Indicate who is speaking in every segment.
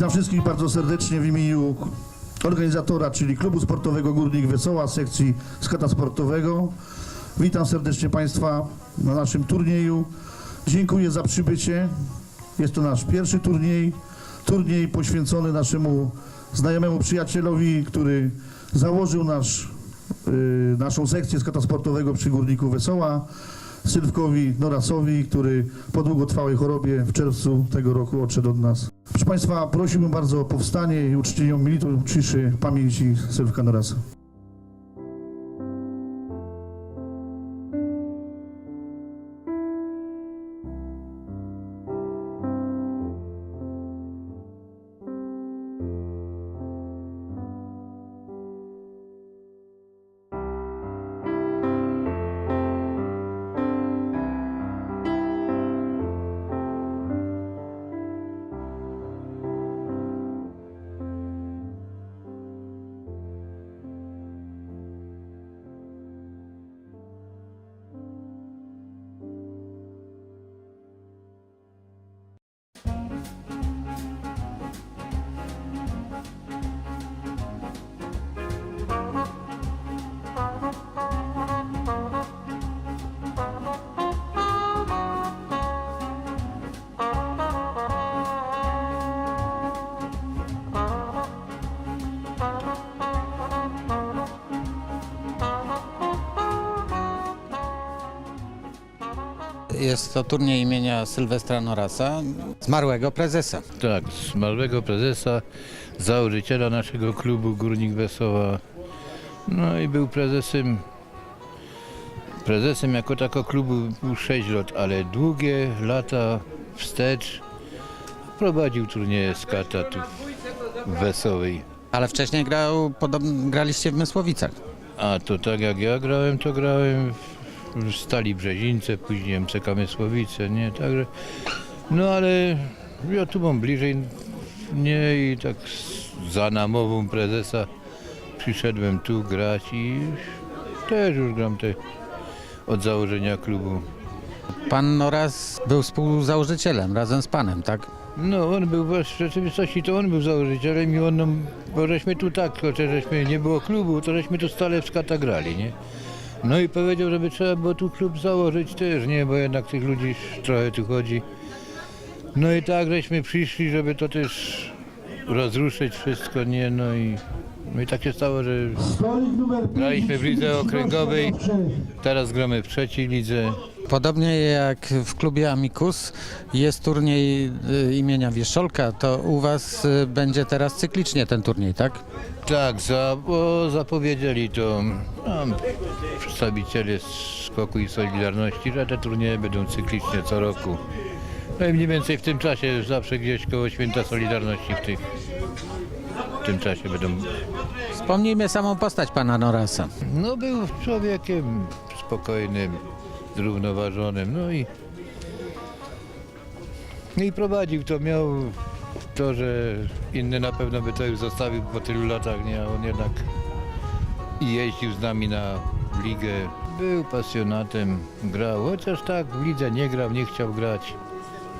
Speaker 1: Witam wszystkich bardzo serdecznie w imieniu organizatora, czyli Klubu Sportowego Górnik Wesoła, sekcji skata sportowego. Witam serdecznie Państwa na naszym turnieju. Dziękuję za przybycie. Jest to nasz pierwszy turniej. Turniej poświęcony naszemu znajomemu przyjacielowi, który założył nasz, y, naszą sekcję skata sportowego przy Górniku Wesoła. Sylwkowi Norasowi, który po długotrwałej chorobie w czerwcu tego roku odszedł od nas. Proszę Państwa, prosiłbym bardzo o powstanie i uczczenie minutą ciszy pamięci Sylwka Norasa.
Speaker 2: Jest to turniej imienia Sylwestra Norasa, zmarłego prezesa.
Speaker 3: Tak, zmarłego prezesa, założyciela naszego klubu Górnik Wesoła. No i był prezesem, prezesem jako tako klubu był 6 lat, ale długie lata wstecz prowadził turnieje skata tu w Wesołej.
Speaker 2: Ale wcześniej grał, podobno, graliście w Mysłowicach.
Speaker 3: A to tak jak ja grałem, to grałem w Stali Brzezińce, później MCK Mysłowice, nie, także, no ale ja tu mam bliżej, nie, i tak za namową prezesa przyszedłem tu grać i też już gram te od założenia klubu.
Speaker 2: Pan Noras był współzałożycielem razem z panem, tak?
Speaker 3: No, on był w rzeczywistości, to on był założycielem i on bo żeśmy tu tak, chociaż żeśmy nie było klubu, to żeśmy tu stale w skata grali, nie? No i powiedział, żeby trzeba było tu klub założyć też, nie? Bo jednak tych ludzi trochę tu chodzi. No i tak żeśmy przyszli, żeby to też rozruszyć wszystko, nie? No i, no i tak się stało, że graliśmy w lidze okręgowej, teraz gramy w trzeciej lidze.
Speaker 2: Podobnie jak w klubie Amicus jest turniej y, imienia Wieszolka, to u was y, będzie teraz cyklicznie ten turniej, tak?
Speaker 3: Tak, za, bo zapowiedzieli to no, przedstawiciele Skoku i Solidarności, że te turnieje będą cyklicznie co roku. No i mniej więcej w tym czasie, zawsze gdzieś koło Święta Solidarności w, tych, w tym czasie będą.
Speaker 2: Wspomnijmy samą postać pana Norasa.
Speaker 3: No był człowiekiem spokojnym, zrównoważonym, no i no i prowadził to, miał to, że inny na pewno by to już zostawił po tylu latach, nie, a on jednak jeździł z nami na ligę. Był pasjonatem, grał, chociaż tak w lidze nie grał, nie chciał grać,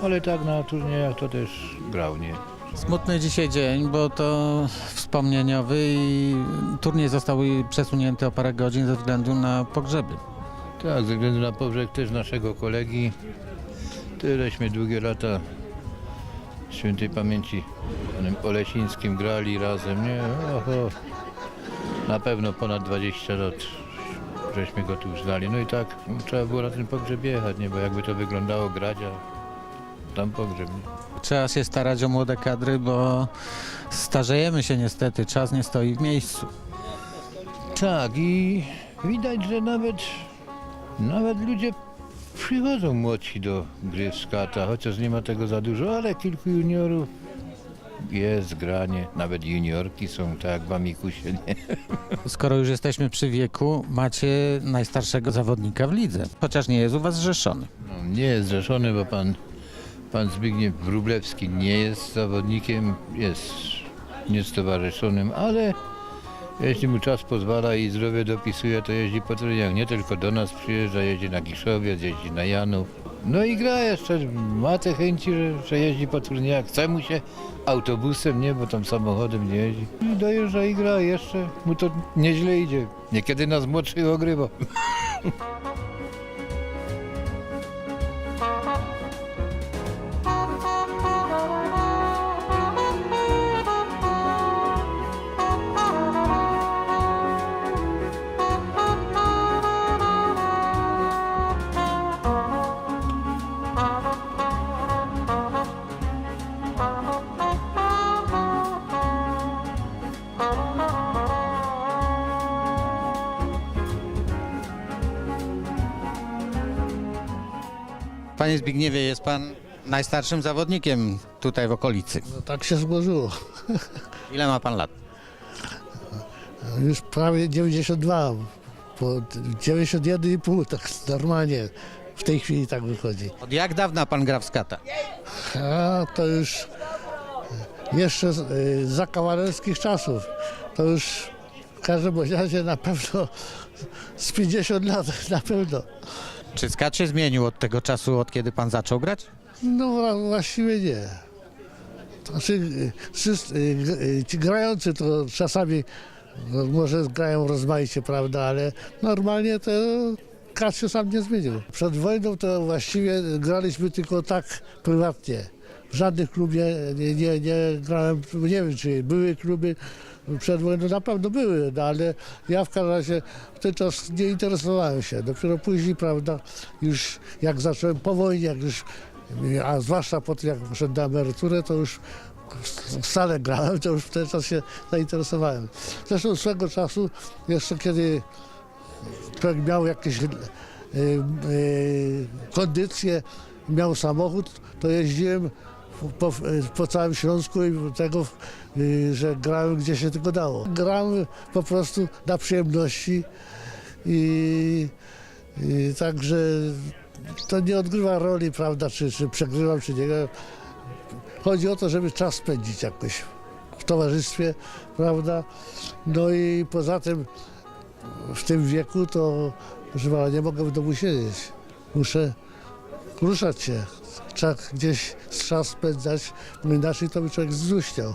Speaker 3: ale tak na turniejach to też grał, nie.
Speaker 2: Smutny dzisiaj dzień, bo to wspomnieniowy i turniej został przesunięty o parę godzin ze względu na pogrzeby.
Speaker 3: Tak, ze względu na powrzek też naszego kolegi. Tyleśmy długie lata świętej pamięci panem Olesińskim grali razem, nie? Oho, na pewno ponad 20 lat żeśmy go tu znali. No i tak trzeba było na ten pogrzeb jechać, nie? Bo jakby to wyglądało grać, a tam pogrzeb, nie?
Speaker 2: Trzeba się starać o młode kadry, bo starzejemy się niestety, czas nie stoi w miejscu.
Speaker 3: Tak i widać, że nawet, nawet ludzie przychodzą młodsi do gry w skata, chociaż nie ma tego za dużo, ale kilku juniorów jest granie, nawet juniorki są tak jak w Amikusie, nie?
Speaker 2: Skoro już jesteśmy przy wieku, macie najstarszego zawodnika w lidze, chociaż nie jest u was zrzeszony.
Speaker 3: No, nie jest zrzeszony, bo pan, pan Zbigniew Wróblewski nie jest zawodnikiem, jest niestowarzyszonym, ale Jeśli mu czas pozwala i zdrowie dopisuje, to jeździ po turniejach. Nie tylko do nas przyjeżdża, jeździ na Kiszowiec, jeździ na Janów. No i gra jeszcze, ma te chęci, że, że jeździ po turniejach. Chce mu się autobusem, nie, bo tam samochodem nie jeździ. I dojeżdża i gra jeszcze, mu to nieźle idzie. Niekiedy nas młodszych ogrywa.
Speaker 2: Panie Zbigniewie, jest pan najstarszym zawodnikiem tutaj w okolicy.
Speaker 4: No tak się złożyło.
Speaker 2: Ile ma pan lat?
Speaker 4: Już prawie 92, po 91,5 tak normalnie w tej chwili tak wychodzi.
Speaker 2: Od jak dawna pan gra w skata?
Speaker 4: A to już jeszcze z- y, za kawalerskich czasów. To już w każdym bądź razie na pewno z 50 lat na pewno.
Speaker 2: Czy skat się zmienił od tego czasu, od kiedy pan zaczął grać?
Speaker 4: No wła- właściwie nie. Znaczy, wszyscy, y, y, ci grający to czasami no, może grają rozmaicie, prawda, ale normalnie to kat się sam nie zmienił. Przed wojną to właściwie graliśmy tylko tak prywatnie. W żadnym klubie nie, nie, nie grałem, nie wiem czy były kluby przed wojną, na pewno były, no, ale ja w każdym razie w ten czas nie interesowałem się. Dopiero później, prawda, już jak zacząłem po wojnie, jak już, a zwłaszcza po tym jak poszedłem na emeryturę, to już stale grałem, to już w ten czas się zainteresowałem. Zresztą swego czasu, jeszcze kiedy człowiek miał jakieś y, y, kondycje, miał samochód, to jeździłem po, po całym Śląsku i tego, y, że grałem gdzie się tylko dało. Grałem po prostu na przyjemności i, i także to nie odgrywa roli, prawda, czy, czy przegrywam, czy nie. Chodzi o to, żeby czas spędzić jakoś w towarzystwie, prawda? No i poza tym w tym wieku to, proszę pana, nie mogę w domu siedzieć. Muszę ruszać się. Trzeba gdzieś czas spędzać, bo inaczej to by człowiek zduściał.